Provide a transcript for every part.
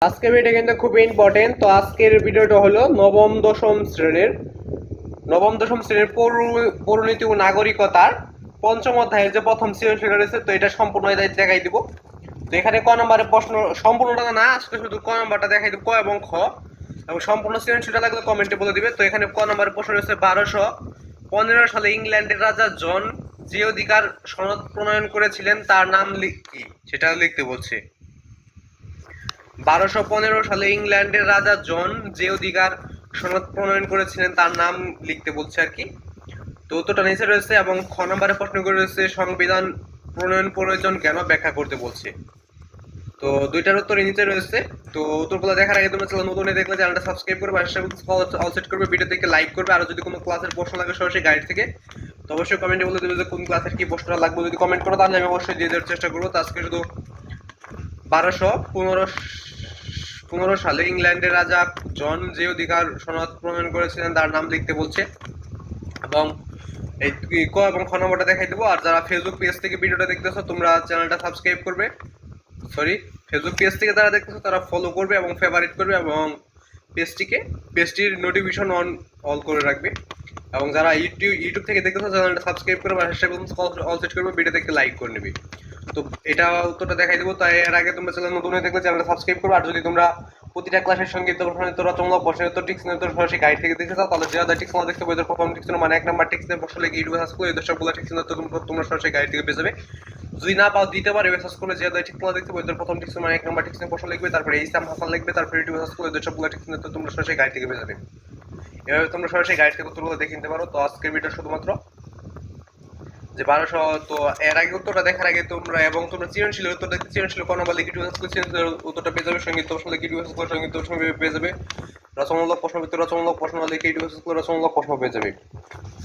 আজকের ভিডিও কিন্তু খুব ইম্পর্টেন্ট তো আজকের ভিডিওটা হলো নবম দশম শ্রেণির, নবম দশম শ্রেণির পৌর- পৌরনীতি ও নাগরিকতার পঞ্চম অধ্যায়ের যে প্রথম সৃজনশীল রয়েছে, তো এটা সম্পূর্ণ দেখাই দিব। তো এখানে ক নম্বরের প্রশ্ন, সম্পূর্ণটা না, আজকে শুধু ক নম্বরটা দেখাই দিব, ক এবং খ। এবং সম্পূর্ণ সৃজনশীলটা লাগলে কমেন্টে বলে দিবে। তো এখানে ক নম্বরের প্রশ্ন রয়েছে, বারোশো পনেরো সালে ইংল্যান্ডের রাজা জন যে অধিকার সনদ প্রণয়ন করেছিলেন, তার নাম কি? সেটা লিখতে বলছে। বারোশো পনেরো সালে ইংল্যান্ডের রাজা জন যে অধিকার সনদ প্রণয়ন করেছিলেন, তার নাম লিখতে বলছে আর কি। তো উত্তরটা নিচে রয়েছে এবং খ নম্বরে প্রশ্ন করে রয়েছে, সংবিধান প্রণয়ন প্রয়োজন কেন ব্যাখ্যা করতে বলছে? তো দুইটার উত্তর নিচে রয়েছে। তো উত্তরগুলো দেখার আগে তোমরা চ্যানেল নতুন দেখলে চ্যানেলটা সাবস্ক্রাইব করবে, আর অল সেট করবে, ভিডিও থেকে লাইক করবে আর যদি কোনো ক্লাসের প্রশ্ন লাগে সরাসরি গাইড থেকে। তো অবশ্যই কমেন্টে বলে দেবে যে কোন ক্লাসের কি প্রশ্নটা লাগবে, যদি কমেন্ট করো তাহলে আমি অবশ্যই দিয়ে দেওয়ার চেষ্টা করব। তো আজকে শুধু বারোশো পনেরো সালে ইংল্যান্ডের রাজা জন যে অধিকার সনদ প্রণয়ন করেছিলেন, তার নাম লিখতে বলছে। এবং এই ক এবং খ নম্বরটা দেখাই দেবো। আর যারা ফেসবুক পেজ থেকে ভিডিওটা দেখতেছো, তোমরা চ্যানেলটা সাবস্ক্রাইব করবে। সরি ফেসবুক পেজ থেকে যারা দেখতেছো, তারা ফলো করবে এবং ফেভারিট করবে এবং পেজটিকে পেজটির নোটিফিকেশন অন অল করে রাখবে। এবং যারা ইউটিউব ইউটিউব থেকে দেখতেছো চ্যানেলটা সাবস্ক্রাইব করবে, আর হ্যাশট্যাগ অল সেট করবে ভিডিও থেকে লাইক করে নেবে। তো এটা উত্তরটা দেখাই দেবো। তাই এর আগে তোমরা চ্যানেল নতুন হয়ে দেখলে চ্যানেলটা সাবস্ক্রাইব করবে। আর যদি তোমরা প্রতিটা ক্লাসের সঙ্গে তোমরা তোমরা প্রশ্নের উত্তর টিক্স নিয়ে সরাসরি গাইড থেকে দেখতে চাও, তাহলে যারা টিক্স না দেখতে পাবে। প্রথম টিক্স মানে এক নাম্বার টিক্স নিয়ে বসলে ইউটিউব সার্চ করে এদের সবগুলো টিক্স তোমরা সরাসরি গাইড থেকে পেয়ে যাবে। যদি না পাও দিতে পারে সার্চ করে যে টিক্স না দেখতে পাবে প্রথম টিক্স মানে এক নাম্বার নিয়ে বসে লিখবে। তারপরে ইসলাম হাসান লিখবে, তারপরে ইউটিউব সার্চ করে এদের সবগুলো নিয়ে তোমরা সরাসরি গাইড থেকে পেয়ে যাবে। এভাবে তোমরা সরাসরি গাইড থেকে উত্তরগুলো দেখে নিতে পারো। তো আজকের ভিডিও শুধুমাত্র যে বারোশো, তো এর আগে উত্তরটা দেখার আগে তোমরা এবং তোমরা সৃজনশীল উত্তর দেখতে সৃজনশীল কোনো বা লিখিত সৃজনশীল উত্তরটা পেয়ে যাবে, সংগীত প্রশ্ন, লিখিত করে সংগীত প্রশ্ন পেয়ে যাবে। রচনামূলক প্রশ্ন ভিতরে রচনামূলক প্রশ্ন, লিখিত করে রচনামূলক প্রশ্ন পেয়ে যাবে।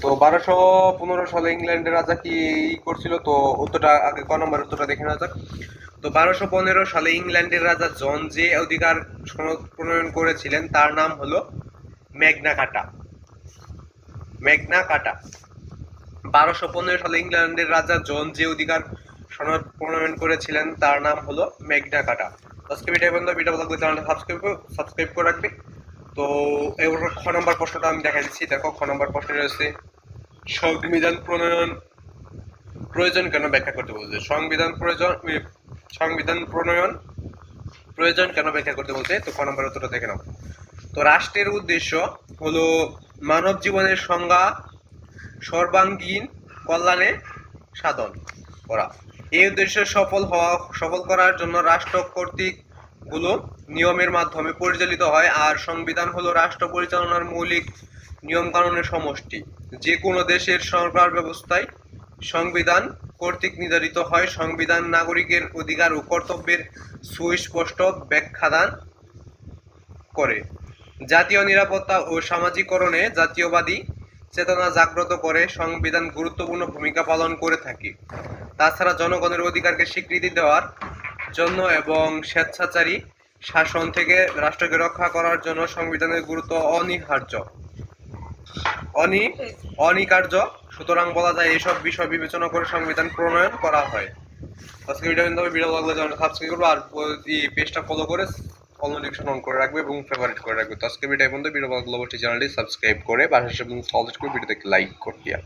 তো বারোশো পনেরো সালে ইংল্যান্ডের রাজা কি করছিল? তো উত্তরটা আগে ক নম্বর উত্তরটা দেখে নেওয়া যাক। তো বারোশো পনেরো সালে ইংল্যান্ডের রাজা জন যে অধিকার সনদ প্রণয়ন করেছিলেন, তার নাম হলো মেঘনা কাটা। মেঘনা কাটা। বারোশো পনেরো সালে ইংল্যান্ডের রাজা জন যে অধিকার সনদ প্রণয়ন করেছিলেন, তার নাম হলো মেঘনা কাটা। আজকে বন্ধু ভিডিও ভালো চ্যানেলটা সাবস্ক্রাইব সাবস্ক্রাইব করে রাখবে। তো এবার খ নম্বর প্রশ্নটা আমি দেখা দিচ্ছি। দেখো, খ নম্বর প্রশ্ন রয়েছে, সংবিধান প্রণয়ন প্রয়োজন কেন ব্যাখ্যা করতে বলছে? সংবিধান প্রয়োজন সংবিধান প্রণয়ন প্রয়োজন কেন ব্যাখ্যা করতে বলছে? তো খ নম্বর উত্তরটা দেখে নাও। তো রাষ্ট্রের উদ্দেশ্য হলো মানব জীবনের সংজ্ঞা সর্বাঙ্গীন কল্যাণে সাধন করা। এই উদ্দেশ্য সফল হওয়া, সফল করার জন্য রাষ্ট্র কর্তৃকগুলো নিয়মের মাধ্যমে পরিচালিত হয় আর সংবিধান হলো রাষ্ট্র পরিচালনার মৌলিক নিয়ম কানুনের সমষ্টি। যে কোনো দেশের সরকার ব্যবস্থায় সংবিধান কর্তৃক নির্ধারিত হয়। সংবিধান নাগরিকের অধিকার ও কর্তব্যের সুস্পষ্ট ব্যাখ্যাদান করে। জাতীয় নিরাপত্তা ও সামাজিকরণে জাতীয়বাদী চেতনা জাগ্রত করে সংবিধান গুরুত্বপূর্ণ ভূমিকা পালন করে থাকে। তাছাড়া জনগণের অধিকারকে স্বীকৃতি দেওয়ার জন্য এবং স্বেচ্ছাচারী শাসন থেকে রাষ্ট্রকে রক্ষা করার জন্য সংবিধানের গুরুত্ব অনিহার্য। অনি, অনিকার্য। সুতরাং বলা যায় এইসব বিষয় বিবেচনা করে সংবিধান প্রণয়ন করা হয়। আজকে ভিডিও কিন্তু ভিডিও লাগলে সাবস্ক্রাইব করব আর পেজটা ফলো করে অল নোটিফিকেশন অন করে রাখবে এবং ফেভারিট করে রাখবে। তো আজকে ভিডিও বন্ধু ভিডিও ভালো চ্যানেলটি সাবস্ক্রাইব করে পাশাপাশি এবং করে ভিডিওতে লাইক করে দিয়া